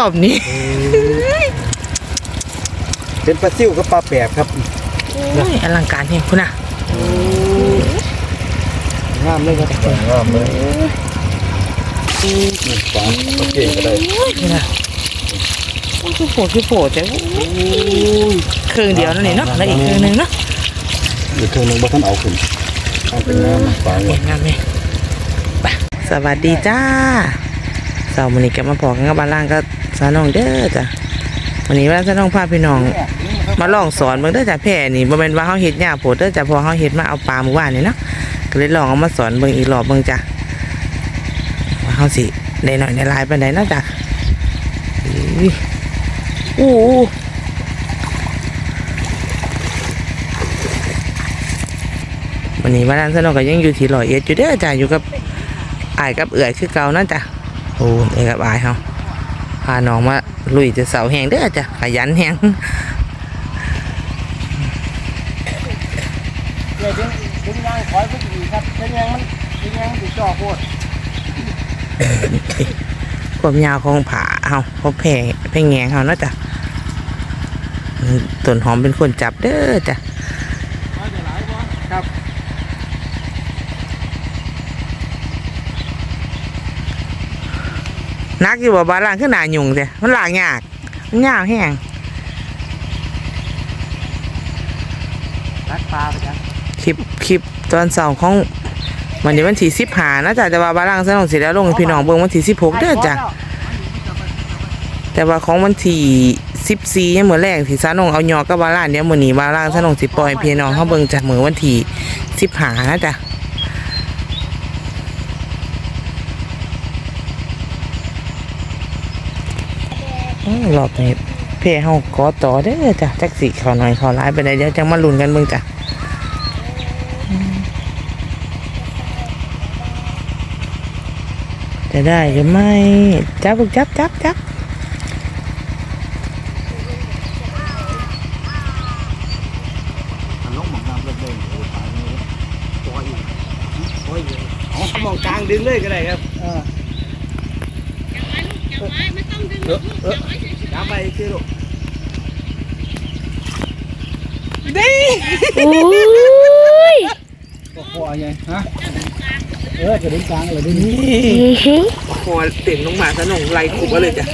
รอบนี้เป็นปลาซิ่วกับปลาแปบครับโอ้ยอลังการเฮงคุณน่ะงามเลยครับงามเลยฟังโอเคก็ได้คุณน่ะโอ้ยคือโผล่คือโผล่แต่โอ้ยเครื่องเดียวนั่นเองเนาะแล้วอีกเครื่องหนึงเนาะเดี๋ยวเครื่องนึงบ่ท่านเอาขึ้นเอาเป็นงามฟังเห็นงามไหมไปสวัสดีจ้าเสาร์วันนี้ก็มาพอกันกับบ้านล่างก็สาน้องเด้อจ้ะวันนี้ว่าสาน้องพาพี่น้อง มาลองสอนเบิ่งเด้อจ้ะแพ่นี่บ่แม่นว่าเฮาเฮ็ดยากโพดเด้อจ้ะพอเฮาเฮ็ดมาเอาปลาเมื่อวานนี่เนาะก็เลยลองเอามาสอนเบิ่งอีกรอบเบิ่งจ้ะว่าเฮาสิได้น้อยได้หลายปานใดเนาะจ้ะอู้วันนี้ว่าร้านสนองก็ยังอยู่ที่ร้อยเอ็ดอยู่เด้อจ้ะอยู่กับอายกับเอื่อยคือเก่าเนาะจ้ะโอ้เอื่อยกับอายเฮา พาน้องมาลุยจะเสาแหงเด้อจ้ะขยันแหงเลยดึงดึงยางคอยก็ดีครับเป็นยางมันเป็นยางมันติดจ่อโคตรความยาวของผาเฮาของแพ่แพร่แงงเฮาเนาะจ้ะต้นหอมเป็นคนจับเด้อจ้ะ ครับ นักอยู่บ่บาล่างขึ้นหนาหยุ่งจ้ะมันลากยากมันยาวแห้งรักปลาไปจ้ะคลิปคลิปตอนสองของวันนี้วันที่สิบหานะจ้ะแต่ว่าบาล่างสนองสิแล้วลงให้พี่น้องเบิ่งวันที่สิบหกเด้อจ้ะแต่ว่าของวันที่สิบสี่ยังมื้อแรกที่สานงเอายอกับบาล่างเดี๋ยวมื้อนี้บาล่างสนองสิปล่อยให้พี่น้องเฮาเบิ่งจ้ะมื้อวันที่สิบหานะจ้ะ รอบนี้เพ่เฮาขอต่อเด้อจ้ะจักสิเขาหน่อยเขาร้ายไปได้เดี๋ยวจังมาลุ้นกันเบิ่งจ้ะจะได้หรือไม่จับจับจับจับมองกลางดึงเลยก็ได้ครับเออเออเออ จับไปคือลูกดิโอ้ยก็พอไงฮะเออจะดึงกลางเลยดึงนี้อื้อหือพอเต็มลงมาสนองไหลขุบมาเลยจ้ะ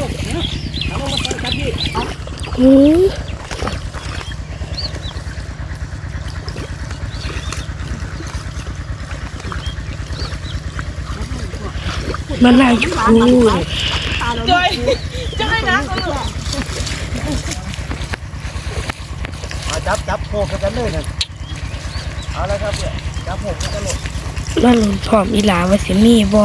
อื้อมันน่าอยู่ พูดมาจับจับโคกันเลยนะเอาละครับเนี่ยจับโคกันเลยมันหลุนพร้อมอีหลาว่าสิมีบ่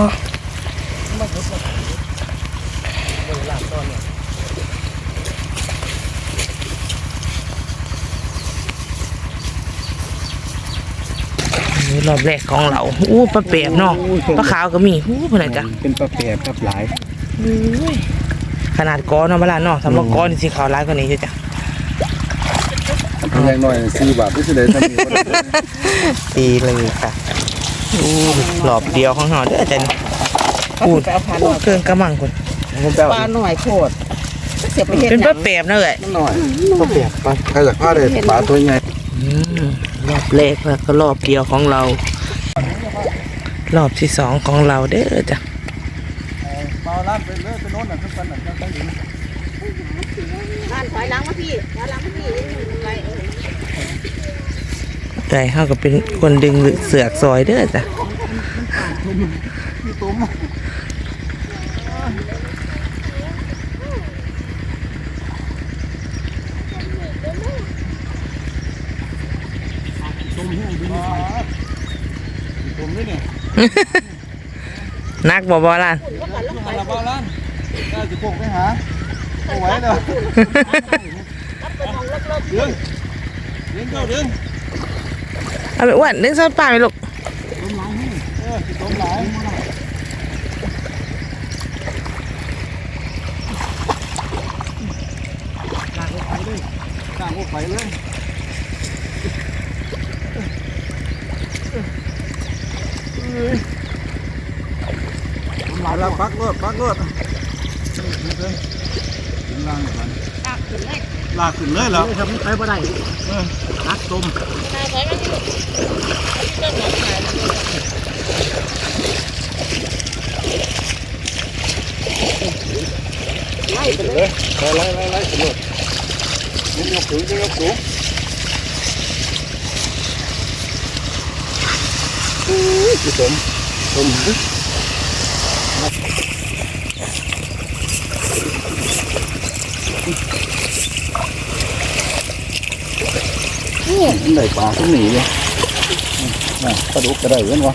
นี่รอบแรกของเราอู้ปลาเปียบเนาะปลาขาวก็มีอู้เพิ่นน่ะจ้ะเป็นปลาแปบครับหลายอุ้ย ขนาดก้อนเนาะบ้านเนาะสำหรับก้อนนี่สิขาวร้ายกว่านี้อยู่จ้ะอย่างน้อยสี่บาทที่สุดเลยทำอยู่ดีเลยค่ะอู้รอบเดียวของเราเด้อจ้ะนี่พูดพูดเครื่องกระมังคุณผมแปลปลาหน่อยโคตรเสียไปเห็ดเป็นหปยัลางเปียบนะเอ้ยหน่อยปลาแปบไปใครอยากพาเลยปลาตัวใหญ่อืมรอบแรกแล้วก็รอบเดียวของเรา รอบที่สองของเราเด้อจ้ะปลาล้านไปเลยไปโน่นน่ะขึ้นไปน่ะตั้งอยู่บ้านถอยหล้างมาพี่ถอยหล้างมาพี่อะไรเออไก่เขาก็เป็นคนดึงเสือกซอยเด้อจ้ะที่ตุ้มตุ้มแห้งดึงตุ้มนี่เนี่ย นักบ่บ่ล่ะมาละบ้าล้านได้จะพกไปหาเอาไว้เด้อดึงดึงเข้าดึงเอาไปอ้วนนึกซอดปลาไหมลูกเออสิต้มหลายข้างพวกไฟเลยมา แล้วปักรถปักรถล่างกันตักขึ้นเลยลากขึ้นเลยเหรอทำไปบ่ได้เออนักจมตาถอยมาที่ต้นหมอกขายไล่ไปเลยไล่ไล่ไล่ไล่สนุกยกยกสูงยกสูงพี่สมสม ไหนปลาขึ้นหนีเนี่ยอะปลาดุกก็ได้เว้นวะ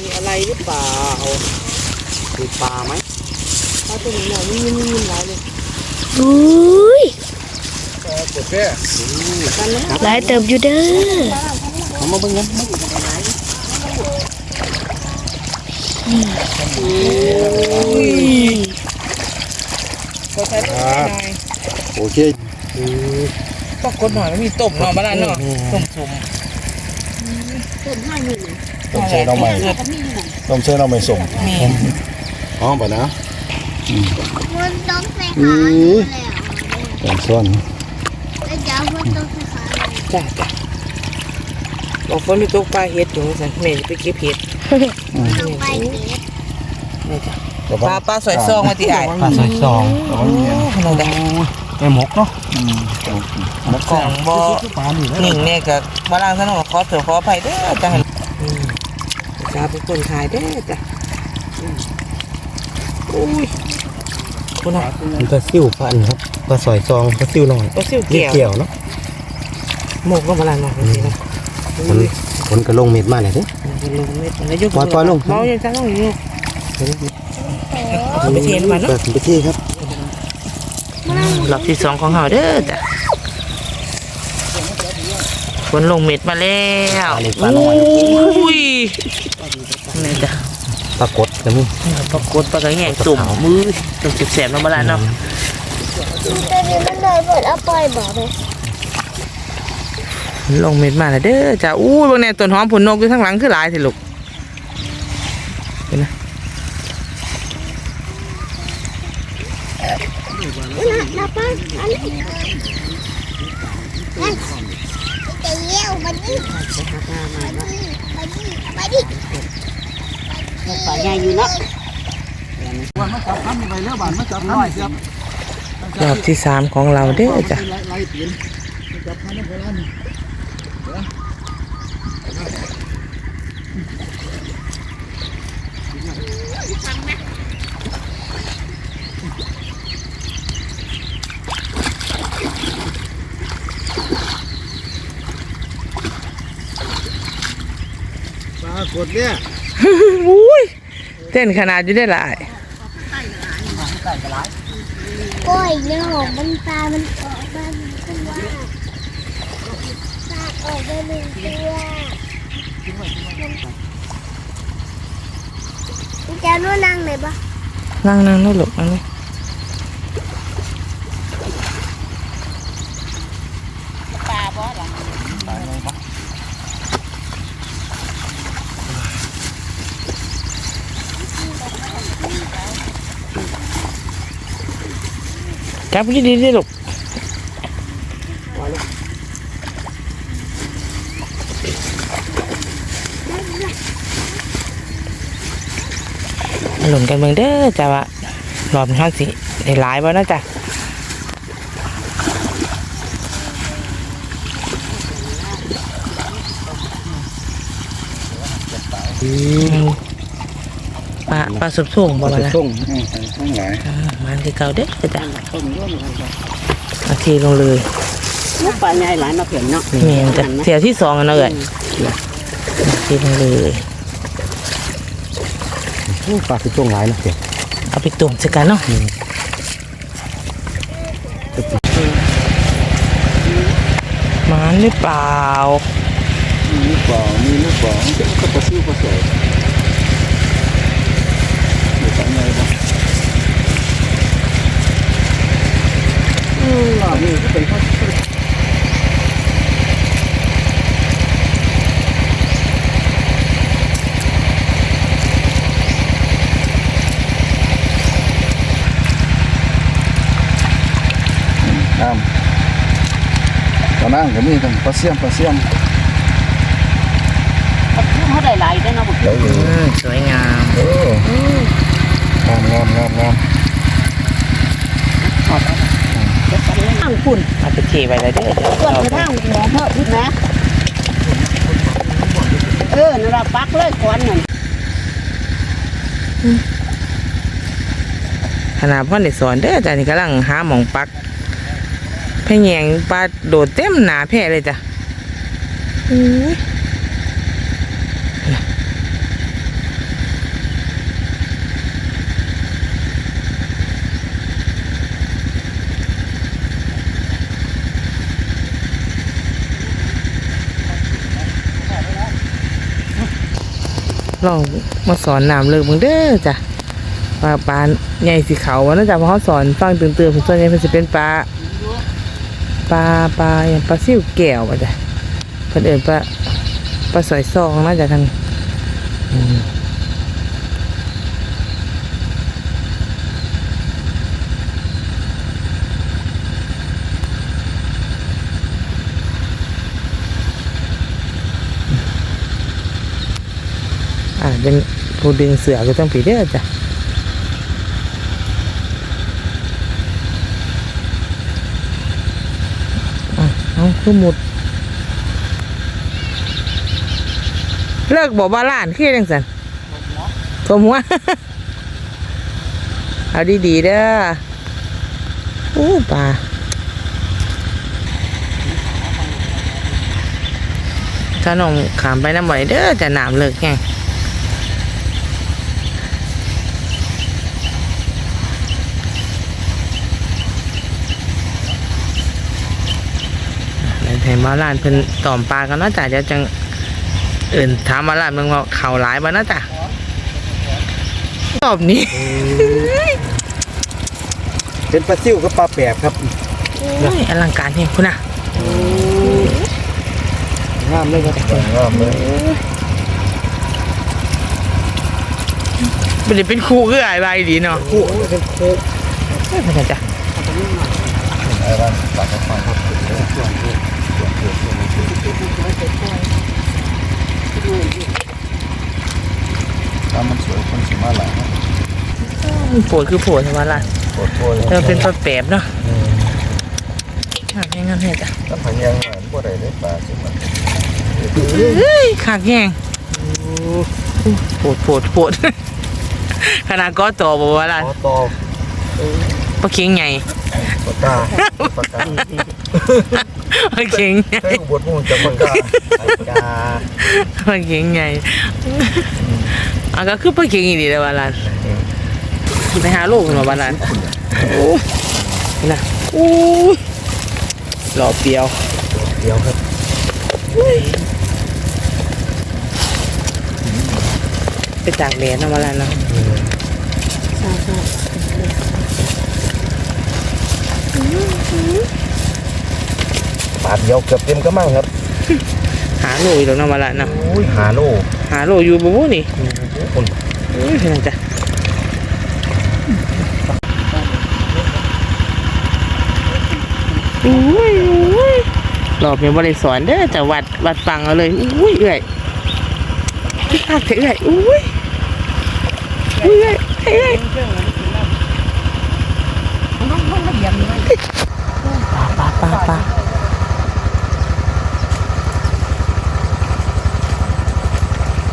มีอะไรหรือเปล่ามีปลาไหมถ้าตัวนี้เนี่ยมันมันมันหลายเลยอุ้ยปวดแค่หลายเติบอยู่เด้อทำมาเบิ่งกันโอเค ก็กดหน่อยมันมีต้มเนาะบ้านเนาะต้มสมต้นห้าหมื่นต้มเชยน้องใหม่ก็มีอยู่ต้มเชยน้องใหม่ส่งมีอ๋อป่ะนะมันต้องใส่อืขาอแล้วต้มส่วนแล้วจะมันต้องใส่ขาแล้วจ้าจ้าบอกฝนมีตกปลาเห็ดอยู่สันแม่จะไปเก็บเห็ดต้องไปเก็บนี่จ้ะปลาปลาสอยซองมาที่ไอ้ปลาใส่ซองระวังเงี้ยขนาดใด ไปหมกเนาะหมกกล่องบ่ปลาหนึ่งหนิงเนี่ยกับบ้านท่านขอเถือขออภัยเด้อจ้ะอืมจ้าเป็นคนถ่ายเด้อจ้ะอืมอุ้ยคุณน่ะมันปลาซิวปลาอันครับปลาสอยซองปลาซิวหน่อยก็ซิ่วเรียกเกี่ยวเกี่ยวเนาะหมกก็มาลานหน่อยสินะมันมันกระลงเม็ดมาเลยเด้มันลงเม็ดมันยกปล่อยปล่อยลงเมาอย่างจ้าต้องอยู่เอาไปเทนมาเนาะเปิดไปที่ครับ รอบที่สองของเราเด้อจ้ะฝนลงเม็ดมาแล้วอุ้ยนี่จ้ะปรากฏแล้วมึงปรากฏปลากระแงงตุ่มมือตุ่มเจ็บแสบน้ำมาแล้วเนาะตัวนี้มันเลยเปิดเอาปล่อยบ่ไปลงเม็ดมาแล้วเด้อจ้ะอู้ยบางแนต้นหอมผลนกอยู่ข้างหลังคือหลายสิลูกเป็นนะ นับไปอันนี้นั่นจะเยี่ยวมาดิมาดิมาดิมาดิป่าใหญ่อยู่นะวันมาจับทำยังไงเนื้อบานมาจับทำเสียบรอบที่สามของเราเด้อจ้ะจับน้ำโบราณปลา ดเนี่ยอุ้ยเต้นขนาดอยู่ได้หลายปล่อยเนื้อของมันตา มันออกมาหนึ่งตัวตาออกมาหนึ่งตัวมันจะนู่นนั่งไหนปะนั่งนั่งนู่นลูกนั่งนี่ป่ จับดีๆดิลูกหลุนกันเมืองเด้อจ้ะว่ารอบนี้ห้าสิได้หลายบ่นะจ้ะปลา ปลาสุบส่งบ่มาละส่งทั้งหลายอ่ามันคือเก่าเด้อจ้ะต้นย่นกันเอาทีลงเลยลูกป่าใหญ่หลานมาเห็นเนาะเมียนจ้ะเสียที่สองอันเนาะเอ้ยเอาทีลงเลยปลาคือช่วงหลายนะเสียเอาไปตุ่มสักกันเนาะมันหรือเปล่ามีลูกบ่อมีลูกบ่อก็ปลาซิวปลาสวยเดี๋ยวทำไงบ้างอืมอ่านี่ก็เป็นข้าวมานั่งก็มีทั้งปลาเสี่ยมปลาเสี่ยม làm như cái làm. Còn cái mình thằng phát xiêm phát xiêm. Hết đầy lại đây nó một chỗ sợi ngà งามเอองามงามงามงามทางคุณเอาไปเทไว้เลยเด้อเดี๋ยวส่วนเอาไปทางหมอเพิ่มขึ้นนะ เออนั่นละปักเลยก่อนนั่นขนาดพ่อได้สอนเด้อจ้ะนี่กำลังหาหมองปักแพะแยงปลาโดดเต็มหนาแพะเลยจ้ะอุ้ ลองมาสอนน้ำเลิกมึงเด้อจ้ะปลาปลาใหญ่สีขาวนะจากว่าเขาสอนฟังตื่นๆผมส่วนใหญ่เป็นจะเป็นปลาปลาปลาอย่างปลาซิ่วแก้วอะจ้ะเพิ่นเอิ้นปลาปลาสอยซองนะจ๊ะทาง อืมอ่าเป็นผู้ดึงเสือก็ต้องผีเด้อจ้ะอะเอาคือหมดเลิกบอกบาลานคือจังสันทมหัวเอาดีๆเด้ออู้ปลาถ้าน้องขามไปน้ำบ่อยเด้อจะน้ำเลิกแห้ง ให้บาลานเพิ่นตอมปลากันเนาะจ้ะเดี๋ยวจังเอื่นถามบาลานมึงว่าเขาหลายบ่เนาะจ้ะตอบนี้เป็นปลาซิ่วกับปลาแปบครับโอ้ยอลังการเฮงคุณน่ะงามเลยครับงามเลยเป็นเป็นครูคืออะไรใบดีเนาะคู่เป็นคู่ไม่เป็นไรจ้ะ ไอ้บ้านปลากระฟังครับตามมันสวยคนสวยมากหลายนะโผล่คือโผล่ใช่ไหมล่ะโคตรโคตรเออเป็นปลาแปบเนาะขาดแห้งกันเลยจ้ะน้ำผังยังหวานบ่ได้เลยปลาสิมันเฮ้ยขาดแห้งโผล่โผล่โผล่ขนาดก็ต่อบอกว่าล่ะขอต่อ ปลาเค็งใหญ่ปากกาปากกาปลาเค็งใหญ่ใช้อุบลมุ่งจากปากกาปากกาปลาเค็งใหญ่อะก็คือปลาเค็งอีดีเลยว่าล่ะไปหาลูกหน่อยว่าล่ะโอ้ยนะโอ้ยหล่อเปรียวเดียวครับไปตากแดดนะว่าล่ะเนาะ ปาดเดียวเกือบเต็มกระมังครับ หาโลอยู่แล้วนะมาละเนาะอุ้ยหาโลหาโลอยู่บ่บ่นี่คนอุ้ยเพิ่นจ้ะอุ้ยอุ้ยรอบนี้บ่ได้สอนเด้อแต่วัดวัดฟังเอาเลยอุ้ยเอื้อยพี่ภาคเถอะเอื้อยอุ้ยอุ้ยเอื้อยเอื้อย ปลาปลาปลา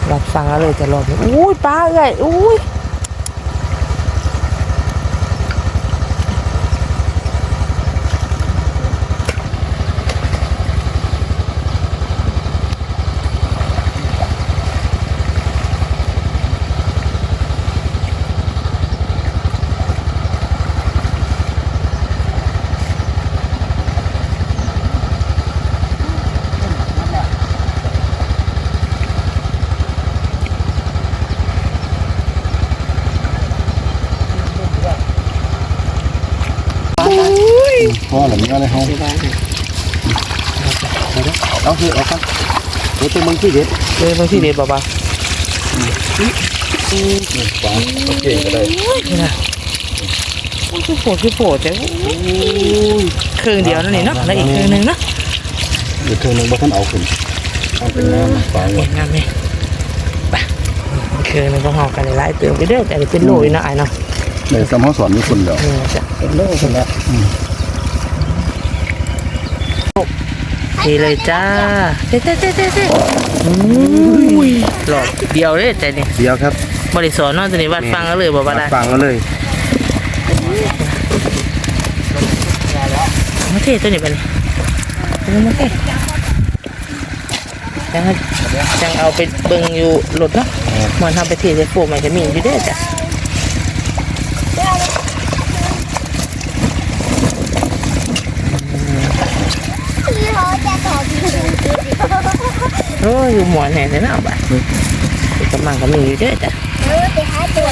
วับฟังเอาเลยจะรอบนี้อุ้ยป้าเอ้ยอุ้ย ยพ่อนี้อะไรเขาเอาคือเอาครับเดี๋ยวจะมึงที่เด็ดเลยบางที่เด็ดบ่บ่ฟังโอเคก็ได้นี่นะคือโผล่คือโผล่แต่เครื่องเดียวนั่นนี่เนาะแล้วอีกเครื่องนึงเนาะเดี๋ยวเธอนึกว่าท่านเอาขึ้นเอาเป็นน้ำฝาเห็ไว้งามไหมไปคือมันก็หอกกันหลายเติมไปเด้อแต่เป็นโลยเนาะไอ้เนาะในสมอสอนมีคนเดียวเป็นโลยคนละ ทีเลยจ้าเจ๊เจ๊เจ๊เจ๊เจ๊หลอกเดียวเลยแต่เนี่ยเดียวครับบริสอนเนาะตัวนี้วัดฟังก็เลยบอกว่าได้ฟังกันเลยมาเทตัวนี้ไปเลยเอามาเทจังจังเอาไปเบิ่งอยู่รถเนาะมันทำไปเทใส่โฟมมันจะมีอยู่เด้อจ้ะ พี่เขาจะถอดพี่ดู โอ้ยอยู่หมอนแห่เลยเนาะบ้านกำลังก็มีอยู่เด้อจ้ะเออไปหาตัว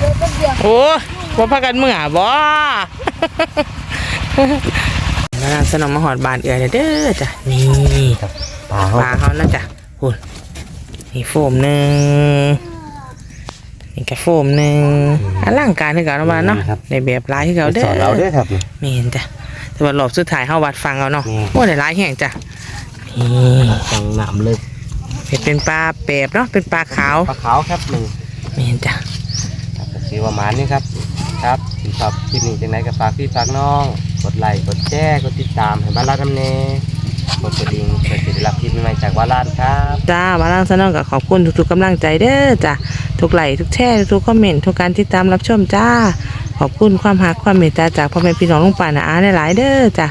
ตัวก็เดียวโอ้ยว่าพากันเมื่อบ่มานำสนมมาหอดบานเอือเด้อจ้ะนี่ปลาปลาเขานะจ๊ะคุณนี่โฟมหนึ่งนี่กระโฟมหนึ่งอลังการที่เก่าเนาะบ้านเนาะในแบบลายที่เก่าเด้สอนเราอเด้อครับไม่เห็นจ้ะแต่ว่ารอบสุดท้ายเฮาวัดฟังเอาเนาะอืมโอ้ได้หลายแห่งจ้ะนี่ ฟังน้ำเลยเป็นเป็นปลาแปบเนาะเป็นปลาขาวปลาขาวครับหนึ่งไม่เห็นจ้ะครับก็ชื่อว่าหมานนี่ครับครับถึงชอบคลิปนี้จังไหนก็ฝากพี่ฝากน้อง กดไลค์กดแชร์กดติดตามให้บ้านลาดน้ำเนกดกระดิ่งเพื่อจะได้รับคลิปใหม่ๆจากบ้านลาดครับจ้ามาล่างซะเนาะก็ขอบคุณทุกๆกำลังใจเด้อจ้ะทุกไลค์ทุกแชร์ทุกคอมเมนต์ทุกการติดตามรับชมจ้าขอบคุณความหักความเมตตาจากพ่อแม่พี่น้องลุงป่านะอาหลายๆเด้อจ้ะ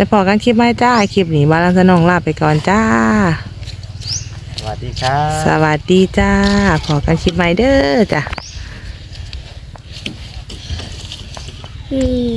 จะพอกันคลิปไหมจ้า คลิปนี้มาล่างซะน้องลาไปก่อนจ้า สวัสดีครับ สวัสดีจ้า พอกันคลิปใหม่เด้อจ้ะ อืม